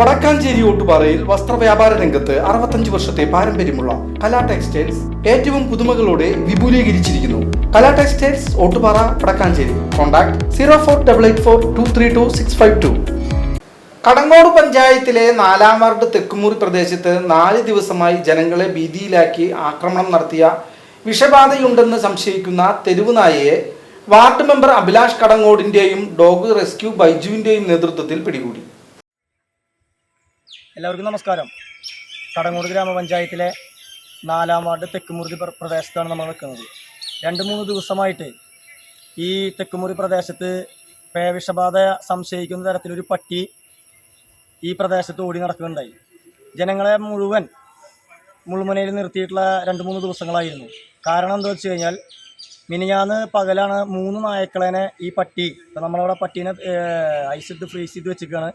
വടക്കാഞ്ചേരി ഓട്ടുപാറയിൽ വസ്ത്രവ്യാപാര രംഗത്ത് അറുപത്തഞ്ച് വർഷത്തെ പാരമ്പര്യമുള്ള കലാ ടെക്സ്റ്റൈൽസ് ഏറ്റവും പുതുമകളോടെ വിപുലീകരിച്ചിരിക്കുന്നു. Kala textiles Ottupara Vadakkanchery. Contact zero four double eight four two three two six five two. Kadangode പഞ്ചായത്തിലെ നാലാം വാർഡ് തെക്കുമുറി പ്രദേശത്ത് നാല് ദിവസമായി ജനങ്ങളെ ഭീതിയിലാക്കി ആക്രമണം നടത്തിയ വിഷബാധയുണ്ടെന്ന് സംശയിക്കുന്ന തെരുവ് നായയെ വാർഡ് മെമ്പർ അഭിലാഷ് കടങ്ങോടിന്റെയും ഡോഗ് റെസ്ക്യൂ ബൈജുവിന്റെയും നേതൃത്വത്തിൽ പിടികൂടി. എല്ലാവർക്കും നമസ്കാരം. കടങ്ങോട് ഗ്രാമപഞ്ചായത്തിലെ നാലാം വാർഡ് തെക്കുമുറി പ്രദേശത്താണ് നമ്മൾ നിൽക്കുന്നത്. രണ്ട് മൂന്ന് ദിവസമായിട്ട് ഈ തെക്കുമുറി പ്രദേശത്ത് പേവിഷബാധ സംശയിക്കുന്ന തരത്തിലൊരു പട്ടി ഈ പ്രദേശത്ത് ഓടി നടക്കുന്നുണ്ടായി ജനങ്ങളെ മുഴുവൻ മുൾമുനയിൽ നിർത്തിയിട്ടുള്ള രണ്ട് മൂന്ന് ദിവസങ്ങളായിരുന്നു. കാരണം എന്താ വെച്ച് കഴിഞ്ഞാൽ മിനിഞ്ഞാന്ന് പകലാണ് മൂന്ന് നായക്കളേനെ ഈ പട്ടി ഇപ്പം നമ്മളവിടെ പട്ടീനെ ഐസിട്ട് ഫ്രീസ് ചെയ്ത് വെച്ചിരിക്കുകയാണ്.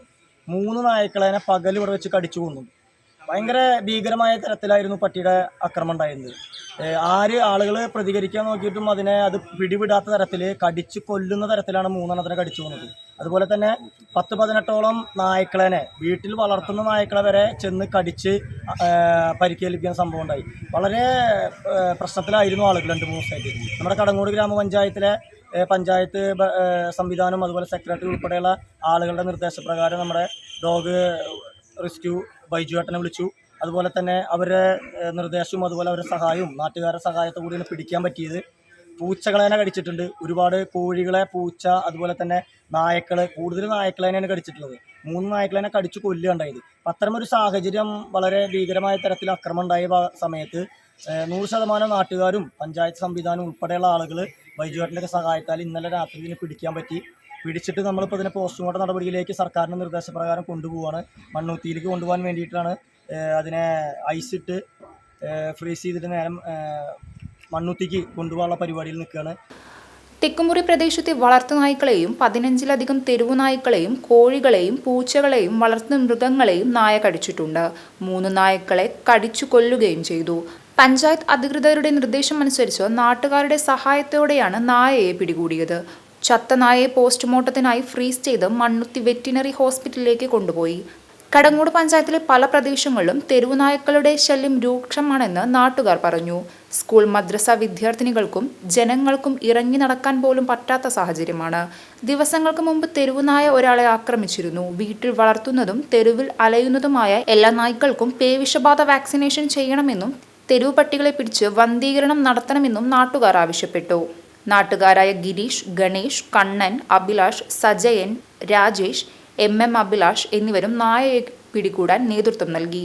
മൂന്ന് നായ്ക്കളെ പകൽ ഇവിടെ വെച്ച് കടിച്ചു കൊന്നു. ഭയങ്കര ഭീകരമായ തരത്തിലായിരുന്നു പട്ടിയുടെ ആക്രമണം ഉണ്ടായിരുന്നത്. ആര് ആളുകൾ പ്രതികരിക്കാൻ നോക്കിയിട്ടും അതിനെ അത് പിടിവിടാത്ത തരത്തിൽ കടിച്ച് കൊല്ലുന്ന തരത്തിലാണ് മൂന്നെണ്ണത്തിനെ കടിച്ചു പോകുന്നത് അതുപോലെ തന്നെ പത്ത് പതിനെട്ടോളം നായ്ക്കളേനെ വീട്ടിൽ വളർത്തുന്ന നായ്ക്കളെ വരെ ചെന്ന് കടിച്ച് പരിക്കേൽപ്പിക്കുന്ന സംഭവം ഉണ്ടായി. വളരെ പ്രശ്നത്തിലായിരുന്നു ആളുകൾ രണ്ട് മൂന്ന് ദിവസമായിട്ട്. നമ്മുടെ കടങ്ങോട് ഗ്രാമപഞ്ചായത്തിലെ പഞ്ചായത്ത് സംവിധാനം അതുപോലെ സെക്രട്ടറി ഉൾപ്പെടെയുള്ള ആളുകളുടെ നിർദ്ദേശപ്രകാരം നമ്മുടെ ഡോഗ് റെസ്ക്യൂ ബൈജു ഏട്ടനെ വിളിച്ചു. അതുപോലെ തന്നെ അവരുടെ നിർദ്ദേശവും അതുപോലെ അവരുടെ സഹായവും നാട്ടുകാരുടെ സഹായത്തോടെ കൂടിയാണ് പിടിക്കാൻ പറ്റിയത്. പൂച്ചകളേനെ കടിച്ചിട്ടുണ്ട്. ഒരുപാട് കോഴികളെ പൂച്ച അതുപോലെ തന്നെ നായക്കൾ കൂടുതൽ നായക്കളെ തന്നെയാണ് കടിച്ചിട്ടുള്ളത്. മൂന്ന് നായക്കളെ തന്നെ കടിച്ചു കൊല്ലുകയുണ്ടായത് അപ്പം അത്തരമൊരു സാഹചര്യം വളരെ ഭീകരമായ തരത്തിൽ അക്രമം ഉണ്ടായ സമയത്ത് നൂറ് ശതമാനം നാട്ടുകാരും പഞ്ചായത്ത് സംവിധാനം ഉൾപ്പെടെയുള്ള ആളുകൾ ബൈജുവേട്ടന്റെ സഹായത്താൽ ഇന്നലെ രാത്രി ഇതിനെ പിടിക്കാൻ പറ്റി. പിടിച്ചിട്ട് നമ്മളിപ്പോൾ ഇതിനെ പോസ്റ്റ്മോർട്ടം നടപടിയിലേക്ക് സർക്കാരിന്റെ നിർദ്ദേശപ്രകാരം കൊണ്ടുപോവാണ്. മണ്ണൂത്തിയിലേക്ക് കൊണ്ടുപോകാൻ വേണ്ടിയിട്ടാണ് അതിനെ ഐസിട്ട് ഫ്രീസ് ചെയ്തിട്ട് നേരം മണ്ണൂത്തിക്ക് കൊണ്ടുപോകാനുള്ള പരിപാടിയിൽ നിൽക്കുകയാണ്. തെക്കുമുറി പ്രദേശത്തെ വളർത്തുനായ്ക്കളെയും പതിനഞ്ചിലധികം തെരുവു നായ്ക്കളെയും കോഴികളെയും പൂച്ചകളെയും വളർത്തു മൃഗങ്ങളെയും നായ കടിച്ചിട്ടുണ്ട്. മൂന്ന് നായ്ക്കളെ കടിച്ചു കൊല്ലുകയും ചെയ്തു. പഞ്ചായത്ത് അധികൃതരുടെ നിർദ്ദേശം നിർദ്ദേശമനുസരിച്ച് നാട്ടുകാരുടെ സഹായത്തോടെയാണ് നായയെ പിടികൂടിയത്. ചത്ത നായയെ പോസ്റ്റ്മോർട്ടത്തിനായി ഫ്രീസ് ചെയ്ത് മണ്ണുത്തി വെറ്റിനറി ഹോസ്പിറ്റലിലേക്ക് കൊണ്ടുപോയി. കടങ്ങൂട് പഞ്ചായത്തിലെ പല പ്രദേശങ്ങളിലും തെരുവുനായ്ക്കളുടെ ശല്യം രൂക്ഷമാണെന്ന് നാട്ടുകാർ പറഞ്ഞു. സ്കൂൾ മദ്രസ വിദ്യാർത്ഥിനികൾക്കും ജനങ്ങൾക്കും ഇറങ്ങി നടക്കാൻ പോലും പറ്റാത്ത സാഹചര്യമാണ്. ദിവസങ്ങൾക്ക് മുമ്പ് തെരുവുനായ ഒരാളെ ആക്രമിച്ചിരുന്നു. വീട്ടിൽ വളർത്തുന്നതും തെരുവിൽ അലയുന്നതുമായ എല്ലാ നായ്ക്കൾക്കും പേവിഷബാധ വാക്സിനേഷൻ ചെയ്യണമെന്നും തെരുവ് പട്ടികളെ പിടിച്ച് വന്ധീകരണം നടത്തണമെന്നും നാട്ടുകാർ ആവശ്യപ്പെട്ടു. നാട്ടുകാരായ ഗിരീഷ് ഗണേഷ് കണ്ണൻ അഭിലാഷ് സജയൻ രാജേഷ് എം എം അഭിലാഷ് എന്നിവരും നായയെ പിടികൂടാൻ നേതൃത്വം നൽകി.